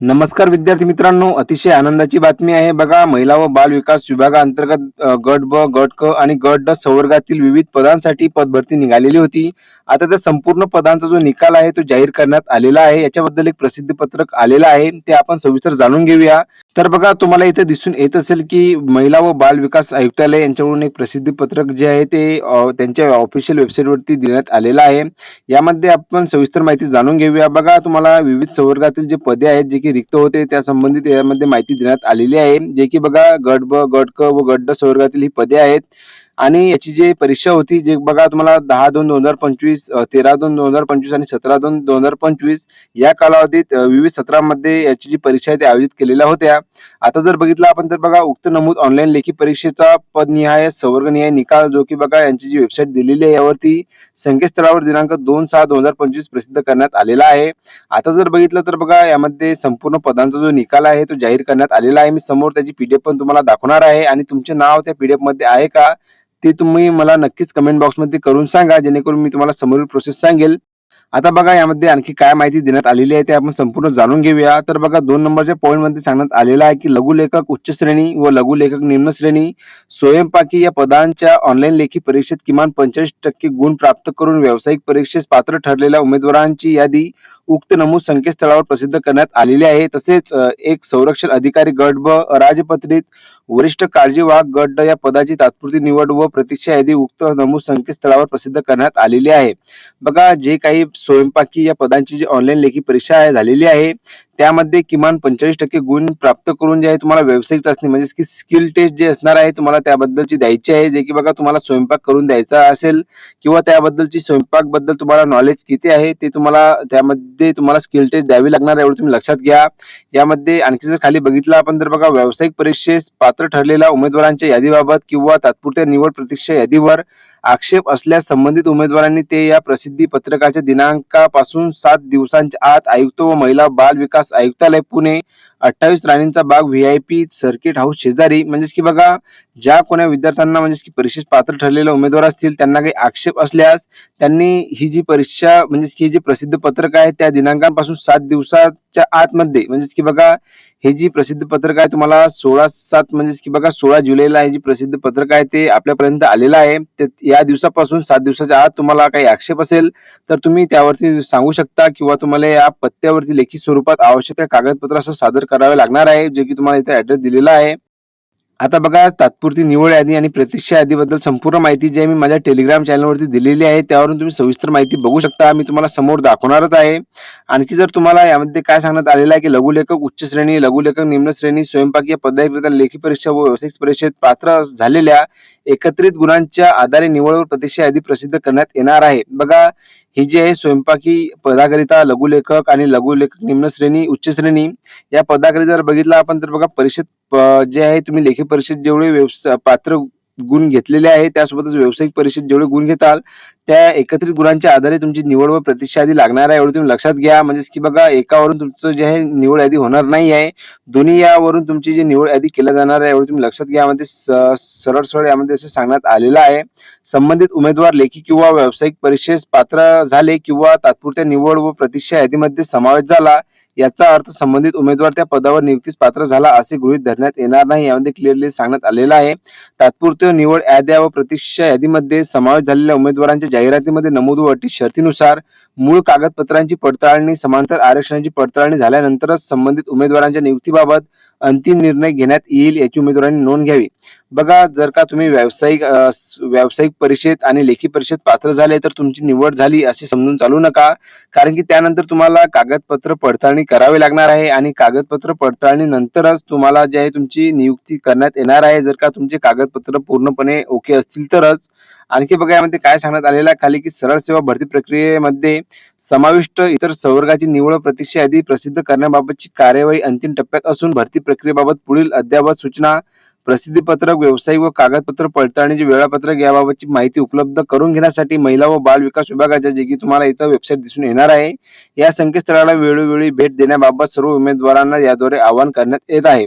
नमस्कार विद्यार्थी मित्रांनो अतिशय आनंदाची बातमी आहे. बघा महिला व बाल विकास विभागाअंतर्गत गट ब गट क आणि गट ड संवर्गातील विविध पदांसाठी पदभरती निघालेली होती. आता त्या संपूर्ण पदांचा जो निकाल आहे तो जाहीर करण्यात आलेला आहे. याच्याबद्दल एक प्रसिद्धी पत्रक आलेलं आहे. ते आपण सविस्तर जाणून घेऊया. तर बघा तुम्हाला इथे दिसून येत असेल की महिला व बाल विकास आयुक्तालय यांच्याकडून एक प्रसिद्धी पत्रक जे आहे ते त्यांच्या ऑफिशियल वेबसाईटवरती देण्यात आलेलं आहे. यामध्ये आपण सविस्तर माहिती जाणून घेऊया. बघा तुम्हाला विविध संवर्गातील जे पदे आहेत जे की रिक्त होते त्या संबंधित यामध्ये माहिती देण्यात आलेली आहे. जे की बघा गट ब गट क व गट ड संवर्गातील ही पदे आहेत. आणि याची जी परीक्षा होती जे बघा तुम्हाला दहा दोन दोन हजार पंचवीस तेरा दोन दोन हजार पंचवीस आणि सतरा दोन दोन हजार पंचवीस या कालावधीत विविध सत्रामध्ये याची जी परीक्षा आहे ती आयोजित केलेल्या होत्या. आता जर बघितलं आपण तर बघा उक्त नमूद ऑनलाईन लेखी परीक्षेचा पदनिहाय संवर्गनिहाय निकाल जो की बघा यांची जी वेबसाईट दिलेली आहे यावरती संकेतस्थळावर दिनांक दोन सहा दोन हजार पंचवीस प्रसिद्ध करण्यात आलेला आहे. आता जर बघितलं तर बघा यामध्ये संपूर्ण पदांचा जो निकाल आहे तो जाहीर करण्यात आलेला आहे. मी समोर त्याची पीडीएफ पण तुम्हाला दाखवणार आहे. आणि तुमचे नाव त्या पीडीएफमध्ये आहे का? ते तुम्ही मला नक्कीच कमेंट बॉक्समध्ये करून सांगा जेणेकरून मी तुम्हाला समोरील प्रोसेस सांगेल. आता बघा यामध्ये आणखी काय माहिती देण्यात आलेली आहे ते आपण संपूर्ण जाणून घेऊया. तर बघा दोन नंबरच्या पॉईंटमध्ये सांगण्यात आलेलं आहे की लघुलेखक उच्च श्रेणी व लघुलेखक निम्न श्रेणी स्वयंपाकी या पदांच्या ऑनलाईन लेखी परीक्षेत किमान पंचेचाळीस टक्के गुण प्राप्त करून व्यावसायिक परीक्षेस पात्र ठरलेल्या उमेदवारांची यादी उक्त नमूद संकेतस्थळावर प्रसिद्ध करण्यात आलेले आहे. तसेच एक संरक्षण अधिकारी गट ब राजपत्रित वरिष्ठ काळजीवाहक गट ड या पदाची तात्पुरती निवड व प्रतीक्षा यादी उक्त नमूद संकेतस्थळावर प्रसिद्ध करण्यात आलेली आहे. बघा जे काही स्वयंपाकी या पदांची जी ऑनलाईन लेखी परीक्षा आहे झालेली आहे त्यामध्ये किमान पंचेचाळीस टक्के गुण प्राप्त करून जे आहे तुम्हाला व्यावसायिक चाचणी म्हणजे की स्किल टेस्ट जे असणार आहे तुम्हाला त्याबद्दलची द्यायची आहे. जे की बघा तुम्हाला स्वयंपाक करून द्यायचा असेल किंवा त्याबद्दलची स्वयंपाकबद्दल तुम्हाला नॉलेज किती आहे ते तुम्हाला त्यामध्ये तुम्हाला स्किल टेस्ट द्यावी लागणार आहे एवढं तुम्ही लक्षात घ्या. यामध्ये आणखी जर खाली बघितलं आपण तर बघा व्यावसायिक परीक्षेस पात्र ठरलेल्या उमेदवारांच्या यादीबाबत किंवा तात्पुरत्या निवड प्रतीक्षा यादीवर आक्षेप असल्यास संबंधित उमेदवारांनी ते या प्रसिद्धी पत्रकाच्या दिनांकापासून सात दिवसांच्या आत आयुक्त व महिला बाल विकास आयुक्तालय पुणे अठ्ठावीस राणींचा बाग V I P circuit house शेजारी म्हणजेच की बघा ज्या कोण्या विद्यार्थ्यांना म्हणजेच की परीक्षेत पात्र ठरलेले उमेदवार असतील त्यांना काही आक्षेप असल्यास त्यांनी ही जी परीक्षा म्हणजेच की जी प्रसिद्ध पत्रक आहे त्या दिनांकापासून सात दिवसात च्या आतमध्ये. म्हणजेच की बघा हे जी प्रसिद्ध पत्रक आहे तुम्हाला सोळा सात म्हणजेच की बघा सोळा जुलैला हे जी प्रसिद्ध पत्रक आहे ते आपल्यापर्यंत आलेलं आहे. ते या दिवसापासून सात दिवसाच्या आत तुम्हाला काही आक्षेप असेल तर तुम्ही त्यावरती सांगू शकता किंवा तुम्हाला या पत्त्यावरती लेखी स्वरूपात आवश्यक त्या कागदपत्र सादर करावे लागणार आहे जे की तुम्हाला इथे ऍड्रेस दिलेला आहे. आता बघा तात्पुरती निवड यादी आणि प्रतीक्षा यादीबद्दल संपूर्ण माहिती जी मी माझ्या टेलिग्राम चॅनलवरती दिलेली आहे. त्यावरून तुम्ही सविस्तर माहिती बघू शकता. मी तुम्हाला समोर दाखवणारच आहे. आणखी जर तुम्हाला यामध्ये काय सांगण्यात आलेलं आहे की लघुलेखक उच्च श्रेणी लघुलेखक निम्न श्रेणी स्वयंपाकीय पदाधिकरिता लेखी परीक्षा व व्यावसायिक परीक्षेत पात्र झालेल्या एकत्रित गुणांच्या आधारे निवड व प्रतीक्षा यादी प्रसिद्ध करण्यात येणार आहे. बघा ही जी आहे स्वयंपाकी पदाकरिता लघुलेखक आणि लघुलेखक निम्न श्रेणी उच्च श्रेणी या पदाकरिता जर बघितलं आपण तर बघा परीक्षेत जे आहे तुम्ही लेखी परीक्षेत जेवढे पात्र गुण घेतलेले आहे त्यासोबतच व्यावसायिक परीक्षेत जेवढे गुण घेताल त्या एकत्रित गुणांच्या आधारे तुमची निवड व प्रतीक्षा यादी लागणार आहे एवढं तुम्ही लक्षात घ्या. म्हणजेच की बघा एकावरून तुमचं जे आहे निवड यादी होणार नाही आहे. दोन्ही यावरून तुमची जी निवड यादी केल्या जाणार आहे एवढं तुम्ही लक्षात घ्या. यामध्ये स- सरळ सरळ यामध्ये असं सांगण्यात आलेलं आहे. संबंधित उमेदवार लेखी किंवा व्यावसायिक परीक्षेस पात्र झाले किंवा तात्पुरत्या निवड व प्रतीक्षा यादीमध्ये समावेश झाला याचा अर्थ संबंधित उमेदवार त्या पदावर नियुक्तीस पात्र झाला असे गृहीत धरण्यात येणार नाही यामध्ये क्लिअरली सांगण्यात आलेलं आहे. तात्पुरते निवड याद्या व प्रतीक्षा यादीमध्ये समावेश झालेल्या उमेदवारांच्या जाहिरातीमध्ये नमूद व अटी शर्तीनुसार मूळ कागदपत्रांची पडताळणी समांतर आरक्षणाची पडताळणी झाल्यानंतरच संबंधित उमेदवारांच्या नियुक्तीबाबत अंतिम निर्णय घेण्यात येईल याची उमेदवारांनी नोंद घ्यावी. बघा जर का तुम्ही व्यावसायिक व्यावसायिक परीक्षेत आणि लेखी परीक्षेत पात्र झाले तर तुमची निवड झाली असे समजून चालू नका. कारण की त्यानंतर तुम्हाला कागदपत्र पडताळणी करावी लागणार आहे आणि कागदपत्र पडताळणी नंतरच तुम्हाला जे आहे तुमची नियुक्ती करण्यात येणार आहे. जर का तुमचे कागदपत्र पूर्णपणे ओके असतील तरच. आणखी बघा यामध्ये काय सांगण्यात आलेलं आहे? खाली की सरळ सेवा भरती प्रक्रियेमध्ये समाविष्ट इतर संवर्गाची निवड प्रतीक्षा यादी प्रसिद्ध करण्याबाबतची कार्यवाही अंतिम टप्प्यात असून भरती प्रक्रियेबाबत पुढील अद्ययावत सूचना प्रसिद्धीपत्रक व्यावसायिक व कागदपत्र पडताळणीचे वेळापत्रक याबाबतची माहिती उपलब्ध करून घेण्यासाठी महिला व बाल विकास विभागाच्या जे की तुम्हाला इथं वेबसाईट दिसून येणार आहे या संकेतस्थळाला वेळोवेळी भेट देण्याबाबत सर्व उमेदवारांना याद्वारे आवाहन करण्यात येत आहे.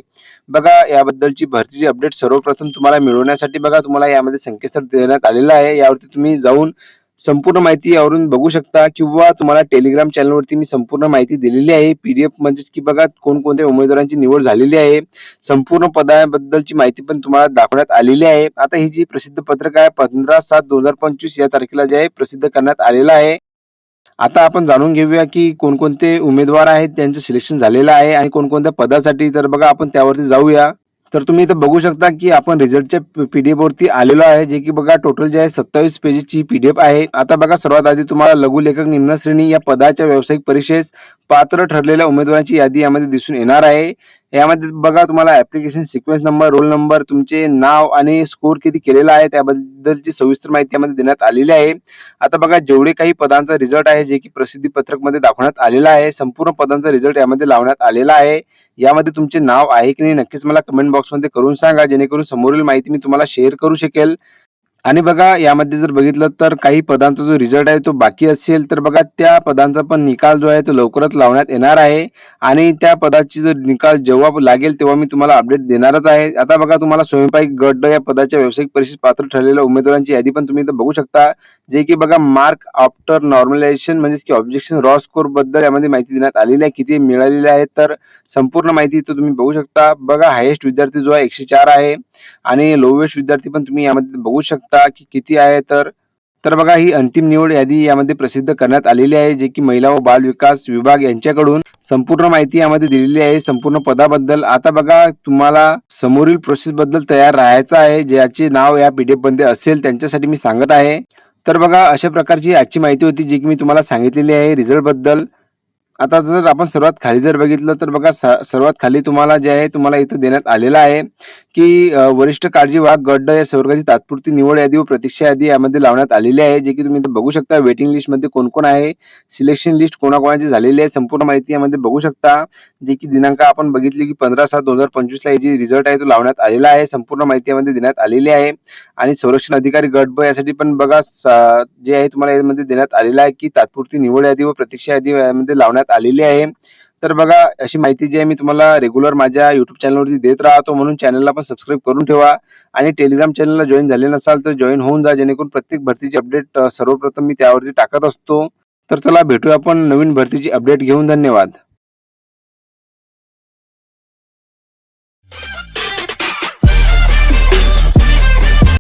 बघा याबद्दलची भरतीची अपडेट सर्वप्रथम तुम्हाला मिळवण्यासाठी बघा तुम्हाला यामध्ये संकेतस्थळ देण्यात आलेलं आहे. यावरती तुम्ही जाऊन संपूर्ण माहिती यावरून बघू शकता किंवा तुम्हाला टेलिग्राम चॅनलवरती मी संपूर्ण माहिती दिलेली आहे. पीडीएफ म्हणजेच की बघा कोणकोणत्या उमेदवारांची निवड झालेली आहे. संपूर्ण पदाबद्दलची माहिती पण तुम्हाला दाखवण्यात आलेली आहे. आता ही जी प्रसिद्ध पत्रक आहे पंधरा सात दोन हजार पंचवीस या तारखेला जे आहे प्रसिद्ध करण्यात आलेलं आहे. आता आपण जाणून घेऊया की कोणकोणते उमेदवार आहेत त्यांचं सिलेक्शन झालेलं आहे आणि कोणकोणत्या पदासाठी. तर बघा आपण त्यावरती जाऊया. तर तुम्ही इथं बघू शकता की आपण रिझल्टच्या पीडीएफ वरती आलेलो आहे जे की बघा टोटल जे आहे सत्तावीस पेजेसची पीडीएफ आहे. आता बघा सर्वात आधी तुम्हाला लघुलेखक निम्न श्रेणी या पदाच्या व्यावसायिक परीक्षेस पात्र ठरलेल्या उमेदवारांची यादी यामध्ये दिसून येणार आहे. यामध्ये बघा तुम्हाला application sequence number roll number तुमचे नाव आणि स्कोर किती केलेला आहे त्याबद्दलची सविस्तर माहिती यामध्ये देण्यात आलेली आहे. आता बघा जेवढे काही पदांचा रिझल्ट आहे जे की प्रसिद्धी पत्रकमध्ये दाखवण्यात आलेला आहे संपूर्ण पदांचा रिझल्ट यामध्ये लावण्यात आलेला आहे. यामध्ये तुमचे नाव आहे की नाही नक्कीच मला कमेंट बॉक्समध्ये करून सांगा जेणेकरून समोरील माहिती मी तुम्हाला शेअर करू शकेल. आणि बघा यामध्ये जर बघितलं तर काही पदांचा जो रिझल्ट आहे तो बाकी असेल तर बघा त्या पदांचा पण निकाल जो आहे तो लवकरच लावण्यात येणार आहे. आणि त्या पदाची जर निकाल जेव्हा लागेल तेव्हा मी तुम्हाला अपडेट देणारच आहे. आता बघा तुम्हाला स्वयंपाक गट या पदाच्या व्यावसायिक परीक्षेत पात्र ठरलेल्या उमेदवारांची यादी पण तुम्ही इथं बघू शकता. जे की बघा मार्क आफ्टर नॉर्मलायझेशन म्हणजेच की ऑब्जेक्शन रॉ स्कोरबद्दल यामध्ये माहिती देण्यात आलेली आहे किती मिळालेली आहे तर संपूर्ण माहिती इथं तुम्ही बघू शकता. बघा हायेस्ट विद्यार्थी जो आहे एकशे चार आहे. आणि लोवेस्ट विद्यार्थी पण तुम्ही यामध्ये बघू शकता. की किती आहे तर? तर बघा ही अंतिम निवड यादी यामध्ये प्रसिद्ध करण्यात आलेली आहे जे की महिला व बाल विकास विभाग यांच्याकडून संपूर्ण माहिती यामध्ये दिलेली आहे. संपूर्ण पदाबद्दल आता बघा तुम्हाला समोरील प्रोसेस बद्दल तयार राहायचं आहे ज्याचे नाव या पीडीएफमध्ये असेल त्यांच्यासाठी मी सांगत आहे. तर बघा अशा प्रकारची आजची माहिती होती जी की मी तुम्हाला सांगितलेली आहे. रिझल्टबद्दल आता जर आपण सर्वात खाली जर बघितलं तर बघा सर्वात खाली तुम्हाला जे आहे तुम्हाला इथं देण्यात आलेलं आहे की वरिष्ठ काळजी वाघ गड्ड या संवर्गाची तात्पुरती निवड यादी व प्रतीक्षा यादी यामध्ये लावण्यात आलेली आहे जे की तुम्ही इथं बघू शकता. वेटिंग लिस्टमध्ये कोण कोण आहे सिलेक्शन लिस्ट कोणाकोणाची झालेली आहे संपूर्ण माहिती यामध्ये बघू शकता. जे की दिनांक आपण बघितली की पंधरा सात दोन हजार पंचवीस ला जी रिझल्ट आहे तो लावण्यात आलेला आहे. संपूर्ण माहिती यामध्ये देण्यात आलेली आहे. आणि संरक्षण अधिकारी गट ब यासाठी पण बघा जे आहे तुम्हाला यामध्ये देण्यात आलेलं आहे की तात्पुरती निवड यादी व प्रतीक्षा यादी यामध्ये लावण्यात आलेली आहे. तर बघा अशी माहिती जी आहे मी तुम्हाला रेग्युलर माझ्या युट्यूब चॅनलवरती देत राहतो. म्हणून चॅनलला पण सबस्क्राईब करून ठेवा. आणि टेलिग्राम चॅनलला जॉईन झाले नसाल तर जॉईन होऊन जा. जेणेकरून प्रत्येक भरतीची अपडेट सर्वप्रथम मी त्यावरती टाकत असतो. तर चला भेटूया आपण नवीन भरतीची अपडेट घेऊन. धन्यवाद.